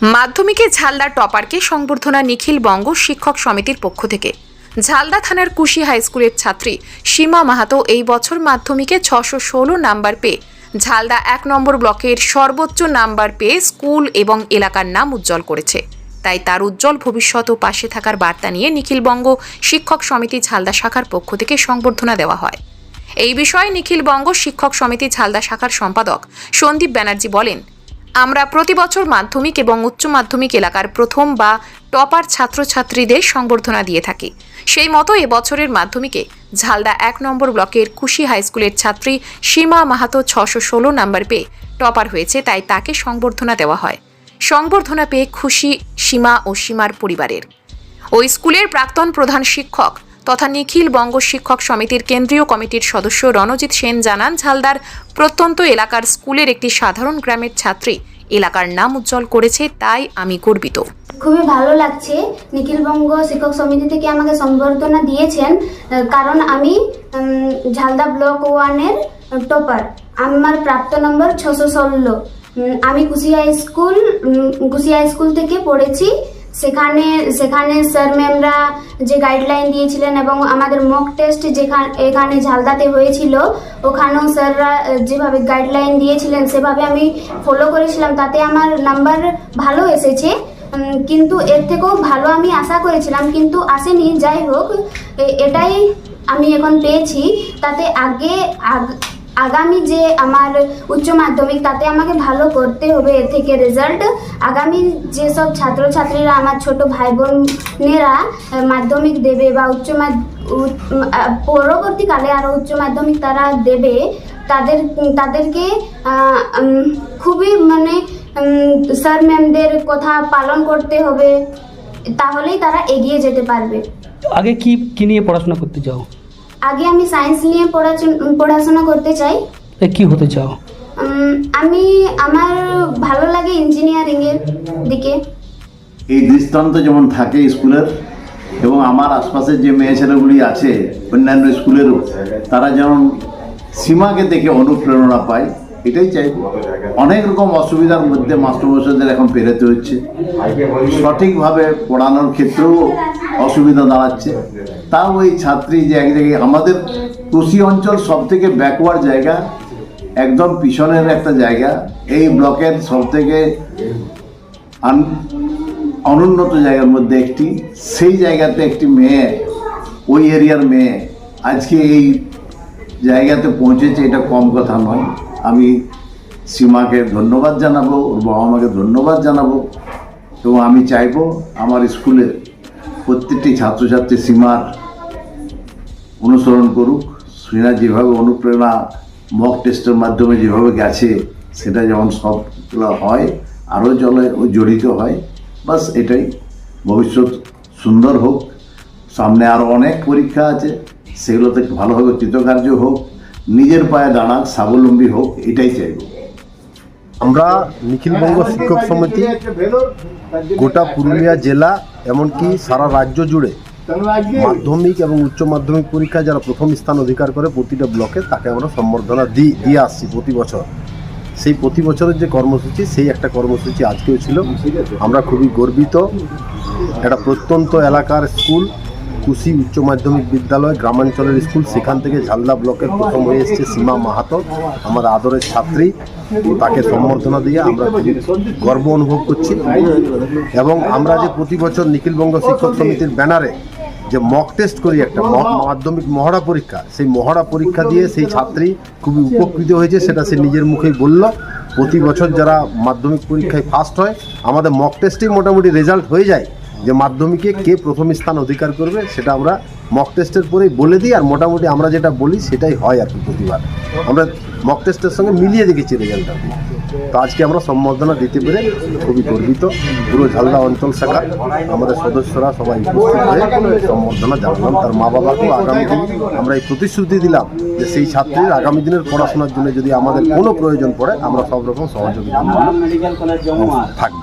মাধ্যমিকে ঝালদা টপারকে সংবর্ধনা নিখিল বঙ্গ শিক্ষক সমিতির পক্ষ থেকে। ঝালদা থানার কুশি হাই স্কুলের ছাত্রী সীমা মাহাতো এই বছর মাধ্যমিকে ছশো ষোলো নাম্বার পেয়ে ঝালদা এক নম্বর ব্লকের সর্বোচ্চ নাম্বার পেয়ে স্কুল এবং এলাকার নাম উজ্জ্বল করেছে। তাই তার উজ্জ্বল ভবিষ্যৎ ও পাশে থাকার বার্তা নিয়ে নিখিলবঙ্গ শিক্ষক সমিতি ঝালদা শাখার পক্ষ থেকে সংবর্ধনা দেওয়া হয়। এই বিষয়ে নিখিলবঙ্গ শিক্ষক সমিতি ঝালদা শাখার সম্পাদক সন্দীপ ব্যানার্জি বলেন আমরা প্রতি বছর মাধ্যমিক এবং উচ্চ মাধ্যমিক এলাকার প্রথম বা টপার ছাত্রছাত্রীদের সংবর্ধনা দিয়ে থাকি। সেই মতো এবছরের মাধ্যমিকে ঝালদা এক নম্বর ব্লকের কুশি হাই স্কুলের ছাত্রী সীমা মাহাতো ছশো ষোলো নাম্বার পেয়ে টপার হয়েছে, তাই তাকে সংবর্ধনা দেওয়া হয়। সংবর্ধনা পেয়ে খুশি সীমা ও সীমার পরিবারের। ওই স্কুলের প্রাক্তন প্রধান শিক্ষক তথা নিখিল বঙ্গ শিক্ষক সমিতির কেন্দ্রীয় কমিটির সদস্য রণজিৎ সেন জানান, ঝালদার প্রত্যন্ত এলাকার স্কুলের একটি সাধারণ গ্রামের ছাত্রী এলাকার নাম উজ্জ্বল করেছে, তাই আমি গর্বিত। খুবই ভালো লাগছে। নিখিলবঙ্গ শিক্ষক সমিতি থেকে আমাকে সম্বর্ধনা দিয়েছেন, কারণ আমি ঝালদা ব্লক ওয়ানের টপার। আমার প্রাপ্ত নম্বর ছশো ষোলো। আমি কুশিয়া স্কুল কুশিয়া স্কুল থেকে পড়েছি। সেখানে সেখানে স্যার ম্যামরা যে গাইডলাইন দিয়েছিলেন এবং আমাদের মক টেস্ট যেখানে, এখানে ঝালদাতে হয়েছিল, ওখানেও স্যাররা যেভাবে গাইডলাইন দিয়েছিলেন, সেভাবে আমি ফলো করেছিলাম। তাতে আমার নাম্বার ভালো এসেছে। কিন্তু এর থেকেও ভালো আমি আশা করেছিলাম, কিন্তু আসেনি। যাই হোক এটাই আমি এখন পেয়েছি। তাতে আগে, আগ- আগামী যে আমার উচ্চ মাধ্যমিক, তাতে আমাকে ভালো করতে হবে এর থেকে রেজাল্ট আগামী যেসব ছাত্রছাত্রীরা আমার ছোট ভাই বোনেরা মাধ্যমিক দেবে বা উচ্চ পরবর্তীকালে আরও উচ্চ মাধ্যমিক তারা দেবে, তাদের, তাদেরকে খুবই মানে স্যার ম্যামদের কথা পালন করতে হবে, তাহলেই তারা এগিয়ে যেতে পারবে। আগে কি কি নিয়ে পড়াশোনা করতে চাও? আগে আমি সায়েন্স নিয়ে পড়াশোনা পড়াশোনা করতে চাই। এ কি হতে চাও? আমি আমার ভালো লাগে ইঞ্জিনিয়ারিং এর দিকে। এই দৃষ্টান্ত যেমন থাকে স্কুলের এবং আমার আশপাশের যে মেয়ে ছেলেগুলি আছে অন্যান্য স্কুলেরও তারা যেমন সীমাকে দেখে অনুপ্রেরণা পায় এটাই চাই। অনেক রকম অসুবিধার মধ্যে মাস্টারমশাইদের এখন পেরোতে হচ্ছে সঠিকভাবে পড়ানোর ক্ষেত্রেও অসুবিধা দাঁড়াচ্ছে। তাও ওই ছাত্রী যে এক জায়গায়, আমাদের কৃষি অঞ্চল সব থেকে ব্যাকওয়ার্ড জায়গা, একদম পিছনের একটা জায়গা। এই ব্লকের সব থেকে অনুন্নত জায়গার মধ্যে একটি। সেই জায়গাতে একটি মেয়ে, ওই এরিয়ার মেয়ে, আজকে এই জায়গাতে পৌঁছেছে, এটা কম কথা নয়। আমি সীমাকে ধন্যবাদ জানাব, ওর বাবা মাকে ধন্যবাদ জানাব, এবং আমি চাইব আমার স্কুলের প্রত্যেকটি ছাত্রছাত্রী সীমার অনুসরণ করুক। শ্রীনা যেভাবে অনুপ্রেরণা মক টেস্টের মাধ্যমে যেভাবে গেছে, সেটা যেমন সবগুলো হয়, আরও জলে জড়িত হয়, বাস এটাই। ভবিষ্যৎ সুন্দর হোক, সামনে আরও অনেক পরীক্ষা আছে, সেগুলোতে ভালোভাবে কৃতকার্য হোক, নিজের পায়ে দাঁড়াক, স্বাবলম্বী হোক, এটাই চাইব। আমরা নিখিলবঙ্গ শিক্ষক সমিতি, গোটা পুরুলিয়া জেলা, এমনকি সারা রাজ্য জুড়ে মাধ্যমিক এবং উচ্চ মাধ্যমিক পরীক্ষায় যারা প্রথম স্থান অধিকার করে প্রতিটা ব্লকে তাকে আমরা সম্বর্ধনা দিই দিয়ে আসছি প্রতি বছর। সেই প্রতি বছরের যে কর্মসূচি, সেই একটা কর্মসূচি আজকেও ছিল। আমরা খুবই গর্বিত। একটা প্রত্যন্ত এলাকার স্কুল। কুশি উচ্চ মাধ্যমিক বিদ্যালয় গ্রামাঞ্চলের স্কুল, সেখান থেকে ঝালদা ব্লকের প্রথম হয়ে এসেছে সীমা মাহাতো, আমার আদরের ছাত্রী। তাকে সম্বর্ধনা দিয়ে আমরা গর্ব অনুভব করছি। এবং আমরা যে প্রতি বছর নিখিলবঙ্গ শিক্ষক সমিতির ব্যানারে যে মক টেস্ট করি, একটা মক মাধ্যমিক মহড়া পরীক্ষা, সেই মহড়া পরীক্ষা দিয়ে সেই ছাত্রী খুবই উপকৃত হয়েছে, সেটা সে নিজের মুখেই বলল। প্রতি বছর যারা মাধ্যমিক পরীক্ষায় ফার্স্ট হয়, আমাদের মক টেস্টেই মোটামুটি রেজাল্ট হয়ে যায়। যে মাধ্যমিকে কে প্রথম স্থান অধিকার করবে, সেটা আমরা মক টেস্টের পরেই বলে দিই, আর মোটামুটি আমরা যেটা বলি সেটাই হয় আর কি প্রতিবার। আমরা মক টেস্টের সঙ্গে মিলিয়ে দেখেছি রেজাল্টটা তো আজকে আমরা সম্বর্ধনা দিতে পেরে খুবই গর্বিত। পুরো ঝালদা অঞ্চল শাখা, আমাদের সদস্যরা সবাই উপস্থিত হয়ে সম্বর্ধনা জানালাম। তার মা বাবাকেও আগামী দিন আমরা এই প্রতিশ্রুতি দিলাম যে সেই ছাত্রীর আগামী দিনের পড়াশোনার জন্য যদি আমাদের কোনো প্রয়োজন পড়ে, আমরা সব রকম সহযোগিতা থাকব।